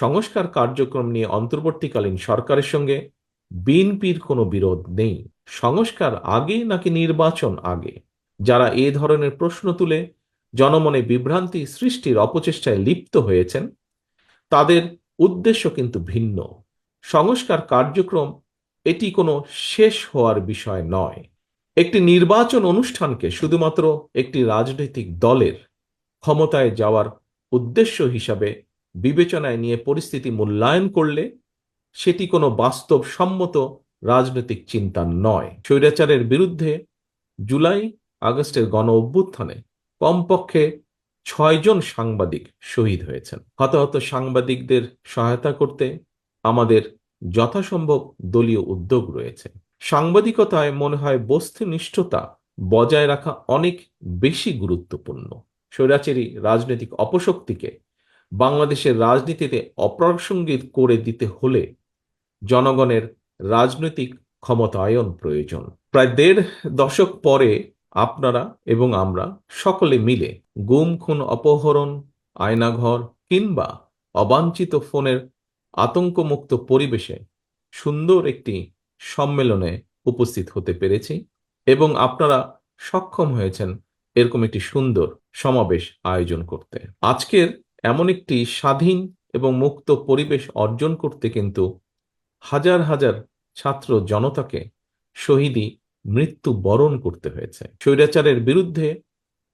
সংস্কার কার্যক্রম নিয়ে অন্তর্বর্তীকালীন সরকারের সঙ্গে বিএনপির কোনো বিরোধ নেই। সংস্কার আগে নাকি নির্বাচন আগে? যারা এ ধরনের প্রশ্ন তুলে জনমনে বিভ্রান্তি সৃষ্টির অপচেষ্টায় লিপ্ত হয়েছেন, তাদের উদ্দেশ্য কিন্তু ভিন্ন। সংস্কার কার্যক্রম এটি কোনো শেষ হওয়ার বিষয় নয়। একটি নির্বাচন অনুষ্ঠানকে শুধুমাত্র একটি রাজনৈতিক দলের ক্ষমতায় যাওয়ার উদ্দেশ্য হিসাবে বিবেচনায় নিয়ে পরিস্থিতি মূল্যায়ন করলে সেটি কোনো বাস্তবসম্মত রাজনৈতিক চিন্তা নয়। স্বৈরাচারের বিরুদ্ধে জুলাই আগস্টের গণ অভ্যুত্থানে কমপক্ষে ছয়জন সাংবাদিক শহীদ হয়েছেন। হতাহত সাংবাদিকদের সহায়তা করতে আমাদের যথাসম্ভব দলীয় উদ্যোগ রয়েছে। সাংবাদিকতায় মনে হয় বস্তুনিষ্ঠতা বজায় রাখা অনেক বেশি গুরুত্বপূর্ণ। স্বৈরাচারী রাজনৈতিক অপশক্তিকে বাংলাদেশের রাজনীতিতে অপ্রাসঙ্গিক করে দিতে হলে জনগণের রাজনৈতিক ক্ষমতায়ন প্রয়োজন। প্রায় দেড় দশক পরে আপনারা এবং আমরা সকলে মিলে গুম, খুন, অপহরণ, আয়নাঘর কিংবা অবাঞ্ছিত ফোনের আতঙ্কমুক্ত পরিবেশে সুন্দর একটি সম্মেলনে উপস্থিত হতে পেরেছি এবং আপনারা সক্ষম হয়েছেন এরকম একটি সুন্দর সমাবেশ আয়োজন করতে। আজকের এমন একটি স্বাধীন এবং মুক্ত পরিবেশ অর্জন করতে কিন্তু হাজার হাজার ছাত্র জনতাকে শহীদী মৃত্যু বরণ করতে হয়েছে। স্বৈরাচারের বিরুদ্ধে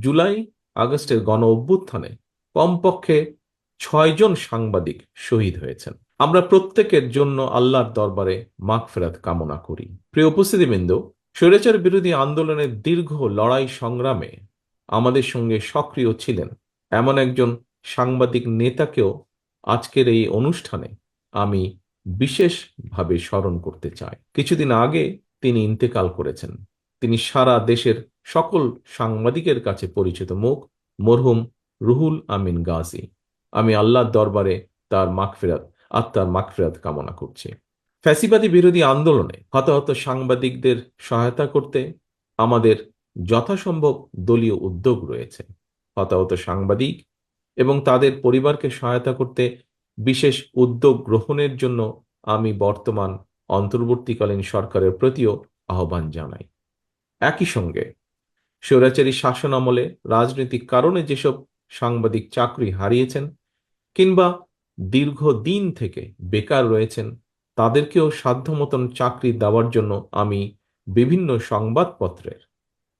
জুলাই আগস্টের গণ অভ্যুত্থানে কমপক্ষে ছয়জন সাংবাদিক শহীদ হয়েছেন। আমরা প্রত্যেকের জন্য আল্লাহর দরবারে মাগফেরাত কামনা করি। প্রিয় উপস্থিতিবৃন্দ, স্বৈরাচার বিরোধী আন্দোলনের দীর্ঘ লড়াই সংগ্রামে আমাদের সঙ্গে সক্রিয় ছিলেন এমন একজন সাংবাদিক নেতাকেও আজকের এই অনুষ্ঠানে আমি বিশেষভাবে স্মরণ করতে চাই। কিছুদিন আগে তিনি ইন্তেকাল করেছেন। তিনি সারা দেশের সকল সাংবাদিকের কাছে পরিচিত মুখ, মরহুম রুহুল আমিন গাজী। আমি আল্লাহর দরবারে তার মাগফিরাত, আত্মার মাগফিরাত কামনা করছি। ফ্যাসিবাদী বিরোধী আন্দোলনে হতাহত সাংবাদিকদের সহায়তা করতে আমাদের যথাসম্ভব দলীয় উদ্যোগ রয়েছে। হতাহত সাংবাদিক এবং তাদের পরিবারকে সহায়তা করতে বিশেষ উদ্যোগ গ্রহণের জন্য আমি বর্তমান অন্তর্বর্তীকালীন সরকারের প্রতিও আহ্বান জানাই। একই সঙ্গে স্বৈরাচারী শাসন আমলে রাজনৈতিক কারণে যেসব সাংবাদিক চাকরি হারিয়েছেন কিংবা দীর্ঘদিন থেকে বেকার রয়েছেন, তাদেরকেও সাধ্যমতন চাকরি দেওয়ার জন্য আমি বিভিন্ন সংবাদপত্রের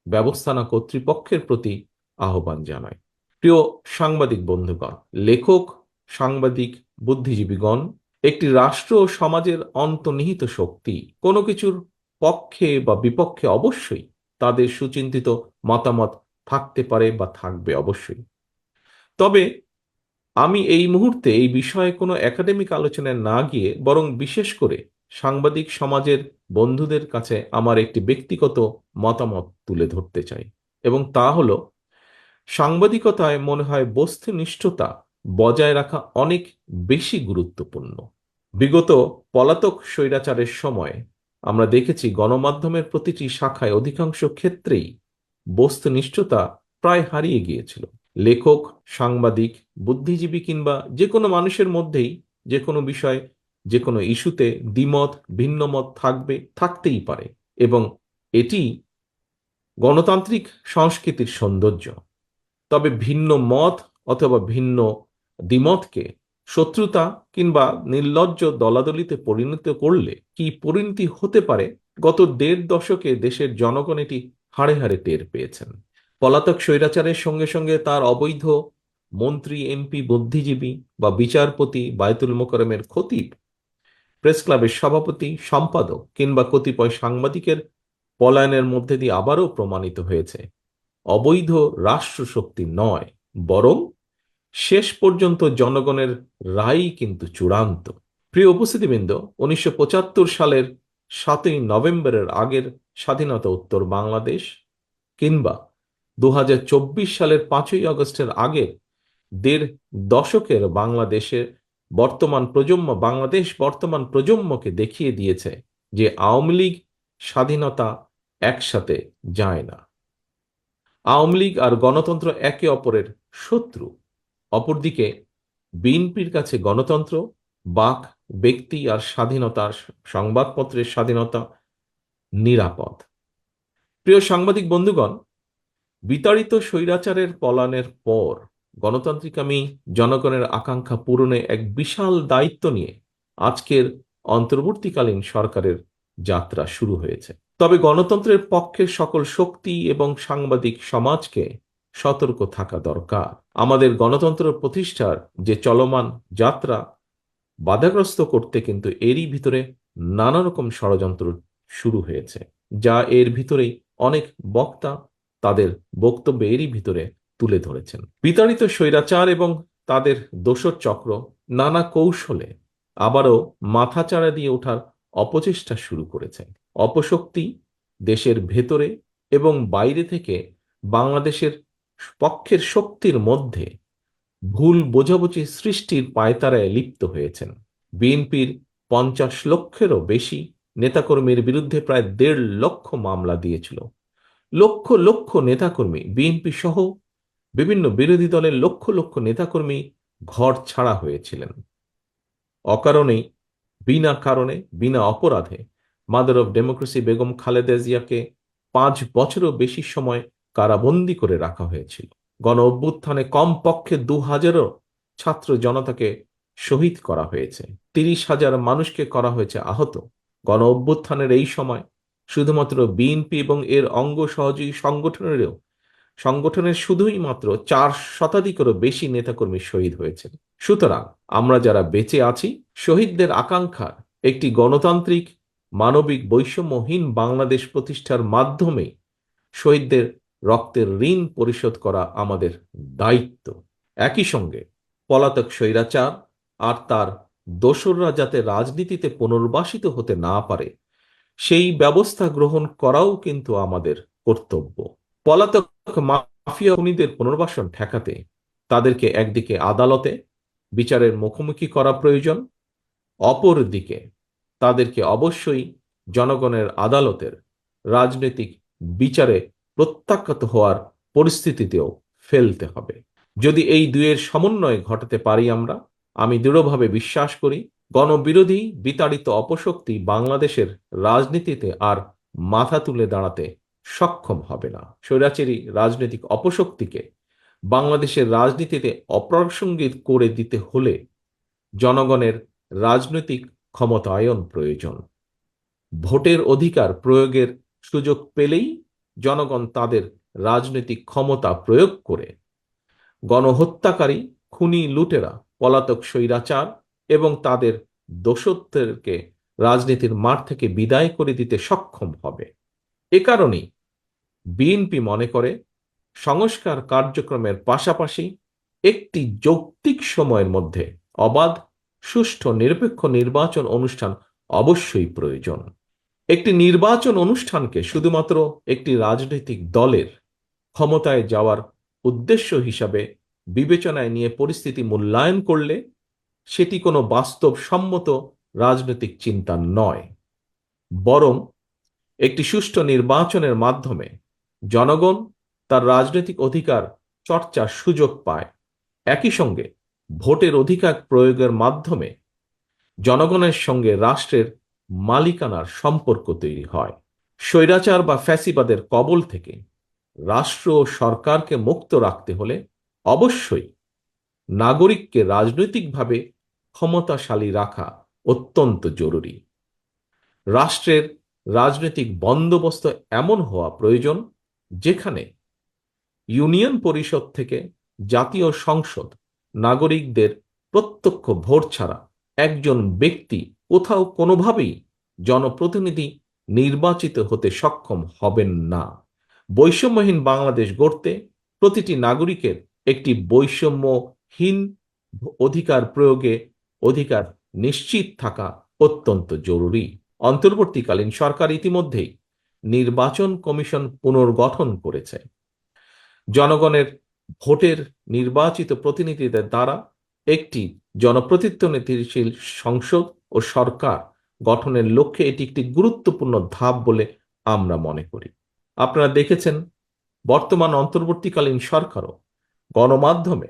ব্যবস্থানা কর্তৃপক্ষের প্রতি আহ্বান জানাই। প্রিয় সাংবাদিক বন্ধুগণ, লেখক, সাংবাদিক, বুদ্ধিজীবীগণ, একটি রাষ্ট্র ও সমাজের অন্তর্নিহিত শক্তি, কোনো কিছুর পক্ষে বা বিপক্ষে অবশ্যই তাদের সুচিন্তিত মতামত থাকতে পারে বা থাকবে অবশ্যই। তবে আমি এই মুহূর্তে এই বিষয়ে কোনো একাডেমিক আলোচনায় না গিয়ে বরং বিশেষ করে সাংবাদিক সমাজের বন্ধুদের কাছে আমার একটি ব্যক্তিগত মতামত তুলে ধরতে চাই। এবং তা হলো সাংবাদিকতায় মনে হয় বস্তুনিষ্ঠতা বজায় রাখা অনেক বেশি গুরুত্বপূর্ণ। বিগত পলাতক স্বৈরাচারের সময় আমরা দেখেছি গণমাধ্যমের প্রতিটি শাখায় অধিকাংশ ক্ষেত্রেই বস্তুনিষ্ঠতা প্রায় হারিয়ে গিয়েছিল। লেখক, সাংবাদিক, বুদ্ধিজীবী কিংবা যে কোনো মানুষের মধ্যেই যে কোনো বিষয়, যে কোনো ইস্যুতে দ্বিমত, ভিন্নমত থাকবে, থাকতেই পারে এবং এটি গণতান্ত্রিক সংস্কৃতির সৌন্দর্য। তবে ভিন্ন মত অথবা ভিন্ন দ্বিমতকে শত্রুতা কিংবা নির্লজ্জ দলাদলিতে পরিণত করলে কি পরিণতি হতে পারে? গত দেড় দশকে দেশের জনগণ এটি হাড়ে হাড়ে টের পেয়েছেন। পলাতক স্বৈরাচারের সঙ্গে সঙ্গে তার অবৈধ মন্ত্রী, এমপি, বুদ্ধিজীবী বা বিচারপতি বায়তুল মোকরমের খতিব, প্রেস ক্লাবের সভাপতি, সম্পাদক কিংবা কতিপয় সাংবাদিকের পলায়নের মধ্যে দিয়ে আবারও প্রমাণিত হয়েছে। অবৈধ রাষ্ট্রশক্তি নয়, বরং শেষ পর্যন্ত জনগণের রায় কিন্তু চূড়ান্ত। প্রিয় উপস্থিতিবৃন্দ, উনিশশো পঁচাত্তর সালের সাতই নভেম্বরের আগের স্বাধীনতা উত্তর বাংলাদেশ কিংবা দু হাজার চব্বিশ সালের পাঁচই আগস্টের আগের দেড় দশকের বাংলাদেশের বর্তমান প্রজন্ম, বাংলাদেশ বর্তমান প্রজন্মকে দেখিয়ে দিয়েছে যে আওয়ামী লীগ স্বাধীনতা একসাথে যায় না। আওয়ামী লীগ আর গণতন্ত্র একে অপরের শত্রু। অপরদিকে, বিএনপির কাছে গণতন্ত্র, বাক, ব্যক্তি আর স্বাধীনতা, সংবাদপত্রের স্বাধীনতা নিরাপদ। প্রিয় সাংবাদিক বন্ধুগণ, বিতাড়িত স্বৈরাচারের পলানের পর গণতান্ত্রিকামী জনগণের আকাঙ্ক্ষা পূরণে এক বিশাল দায়িত্ব নিয়ে আজকের অন্তর্বর্তীকালীন সরকারের যাত্রা শুরু হয়েছে। তবে গণতন্ত্রের পক্ষে সকল শক্তি এবং সাংবাদিক সমাজকে সতর্ক থাকা দরকার। আমাদের গণতন্ত্র প্রতিষ্ঠার যে চলমান যাত্রা, বাধাগ্রস্ত করতে কিন্তু এরই ভিতরে নানা রকম ষড়যন্ত্র শুরু হয়েছে, যা এর ভিতরেই অনেক বক্তা তাদের বক্তব্য এরই ভিতরে তুলে ধরেছেন। বিতাড়িত স্বৈরাচার এবং তাদের দোষর চক্র নানা কৌশলে আবারও মাথাচাড়া দিয়ে ওঠার অপচেষ্টা শুরু করেছে। অপশক্তি দেশের ভেতরে এবং বাইরে থেকে বাংলাদেশের পক্ষের শক্তির মধ্যে ভুল বোঝাবুঝি সৃষ্টির পায়তারায় লিপ্ত হয়েছেন। বিএনপির পঞ্চাশ লক্ষেরও বেশি নেতাকর্মীর বিরুদ্ধে প্রায় দেড় লক্ষ মামলা দিয়েছিল। লক্ষ লক্ষ নেতাকর্মী বিএনপি সহ বিভিন্ন বিরোধী দলের লক্ষ লক্ষ নেতাকর্মী ঘর ছাড়া হয়েছিলেন। অকারণেই, বিনা কারণে, বিনা অপরাধে mother of democracy Begum Khaleda জিয়াকে পাঁচ বছরও বেশি সময় কারাবন্দি করে রাখা হয়েছিল। গণ অভ্যুত্থানে কমপক্ষে দু হাজারও ছাত্র জনতাকে শহীদ করা হয়েছে। তিরিশ হাজার মানুষকে করা হয়েছে আহত। গণ অভ্যুত্থানের এই সময় শুধুমাত্র বিএনপি এবং এর অঙ্গ সহযোগী সংগঠনেরও সংগঠনের শুধুই মাত্র চার শতাধিকেরও বেশি নেতাকর্মী শহীদ হয়েছেন। সুতরাং আমরা যারা বেঁচে আছি, শহীদদের আকাঙ্ক্ষার একটি গণতান্ত্রিক মানবিক বৈষম্যহীন বাংলাদেশ প্রতিষ্ঠার মাধ্যমে শহীদদের রক্তের ঋণ পরিশোধ করা আমাদের দায়িত্ব। একই সঙ্গে পলাতক স্বৈরাচার আর তার দোসররা যাতে রাজনীতিতে পুনর্বাসিত হতে না পারে, সেই ব্যবস্থা গ্রহণ করাও কিন্তু আমাদের কর্তব্য। পলাতক মাফিয়া খুনিদের পুনর্বাসন ঠেকাতে তাদেরকে একদিকে আদালতে, বিচারের মুখোমুখি করা প্রয়োজন অপর দিকে তাদেরকে অবশ্যই জনগণের আদালতের রাজনৈতিক বিচারে প্রত্যাখ্যাত হওয়ার পরিস্থিতিতেও ফেলতে হবে। যদি এই দুয়ের সমন্বয় ঘটাতে পারি আমরা, আমি দৃঢ়ভাবে বিশ্বাস করি গণবিরোধী বিতাড়িত অপশক্তি বাংলাদেশের রাজনীতিতে আর মাথা তুলে দাঁড়াতে সক্ষম হবে না। স্বৈরাচারী রাজনৈতিক অপশক্তিকে বাংলাদেশের রাজনীতিতে অপ্রাসঙ্গিক করে দিতে হলে জনগণের রাজনৈতিক ক্ষমতায়ন প্রয়োজন। ভোটের অধিকার প্রয়োগের সুযোগ পেলেই জনগণ তাদের রাজনৈতিক ক্ষমতা প্রয়োগ করে। গণহত্যাকারী, খুনি লুটেরা, পলাতক স্বৈরাচার এবং তাদের দোষত্বকে রাজনীতির মাঠ থেকে বিদায় করে দিতে সক্ষম হবে। এ কারণেই বিএনপি মনে করে সংস্কার কার্যক্রমের পাশাপাশি একটি যৌক্তিক সময়ের মধ্যে অবাধ সুষ্ঠু, নিরপেক্ষ নির্বাচন অনুষ্ঠান অবশ্যই প্রয়োজন। একটি নির্বাচন অনুষ্ঠানকে শুধুমাত্র একটি রাজনৈতিক দলের ক্ষমতায় যাওয়ার উদ্দেশ্য হিসাবে বিবেচনায় নিয়ে পরিস্থিতি মূল্যায়ন করলে সেটি কোনো বাস্তবসম্মত রাজনৈতিক চিন্তা নয়। বরং একটি সুষ্ঠু নির্বাচনের মাধ্যমে জনগণ তার রাজনৈতিক অধিকার চর্চার সুযোগ পায়। একই সঙ্গে ভোটের অধিকার প্রয়োগের মাধ্যমে জনগণের সঙ্গে রাষ্ট্রের মালিকানার সম্পর্ক তৈরি হয়। স্বৈরাচার বা ফ্যাসিবাদের কবল থেকে রাষ্ট্র ও সরকারকে মুক্ত রাখতে হলে অবশ্যই নাগরিককে রাজনৈতিকভাবে ক্ষমতাশালী রাখা অত্যন্ত জরুরি। রাষ্ট্রের রাজনৈতিক বন্দোবস্ত এমন হওয়া প্রয়োজন, যেখানে ইউনিয়ন পরিষদ থেকে জাতীয় সংসদ নাগরিকদের প্রত্যক্ষ ভোট ছাড়া একজন ব্যক্তি কোথাও কোনোভাবেই জনপ্রতিনিধি নির্বাচিত হতে সক্ষম হবেন না। বৈষম্যহীন বাংলাদেশ গড়তে প্রতিটি নাগরিকের একটি বৈষম্যহীন অধিকার প্রয়োগে অধিকার নিশ্চিত থাকা অত্যন্ত জরুরি। অন্তর্বর্তীকালীন সরকার ইতিমধ্যেই নির্বাচন কমিশন পুনর্গঠন করেছে। জনগণের ভোটের নির্বাচিত প্রতিনিধিদের দ্বারা একটি জনপ্রতিনিধিশীল সংসদ ও সরকার গঠনের লক্ষ্যে এটি একটি গুরুত্বপূর্ণ ধাপ বলে আমরা মনে করি। আপনারা দেখেছেন, বর্তমান অন্তর্বর্তীকালীন সরকারও গণমাধ্যমে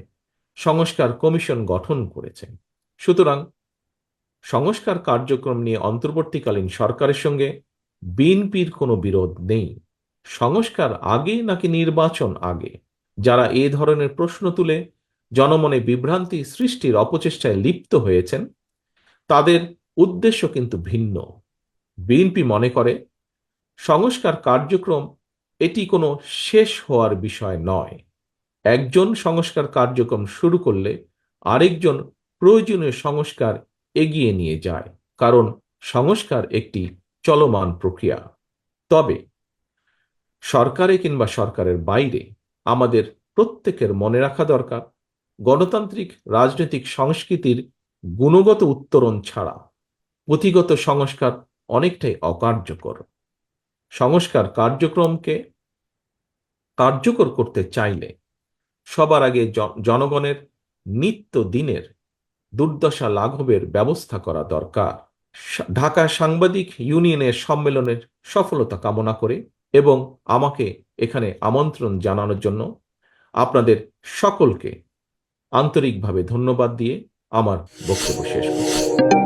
সংস্কার কমিশন গঠন করেছে সুতরাং সংস্কার কার্যক্রম নিয়ে অন্তর্বর্তীকালীন সরকারের সঙ্গে বিএনপির কোনো বিরোধ নেই। সংস্কার আগে নাকি নির্বাচন আগে যারা এ ধরনের প্রশ্ন তুলে জনমনে বিভ্রান্তি সৃষ্টির অপচেষ্টায় লিপ্ত হয়েছেন, তাদের উদ্দেশ্য কিন্তু ভিন্ন। বিএনপি মনে করে, সংস্কার কার্যক্রম এটি কোনো শেষ হওয়ার বিষয় নয়। একজন সংস্কার কার্যক্রম শুরু করলে আরেকজন প্রয়োজনীয় সংস্কার এগিয়ে নিয়ে যায়, কারণ সংস্কার একটি চলমান প্রক্রিয়া। তবে সরকারে কিংবা সরকারের বাইরে আমাদের প্রত্যেকের মনে রাখা দরকার। গণতান্ত্রিক রাজনৈতিক সংস্কৃতির গুণগত উত্তরণ ছাড়া পুঁথিগত সংস্কার অনেকটাই অকার্যকর। সংস্কার কার্যক্রমকে কার্যকর করতে চাইলে সবার আগে জনগণের নিত্য দিনের দুর্দশা লাঘবের ব্যবস্থা করা দরকার। ঢাকা সাংবাদিক ইউনিয়নের সম্মেলনের সফলতা কামনা করে এবং আমাকে এখানে আমন্ত্রণ জানানোর জন্য আপনাদের সকলকে আন্তরিকভাবে ধন্যবাদ দিয়ে আমার বক্তব্য শেষ করছি।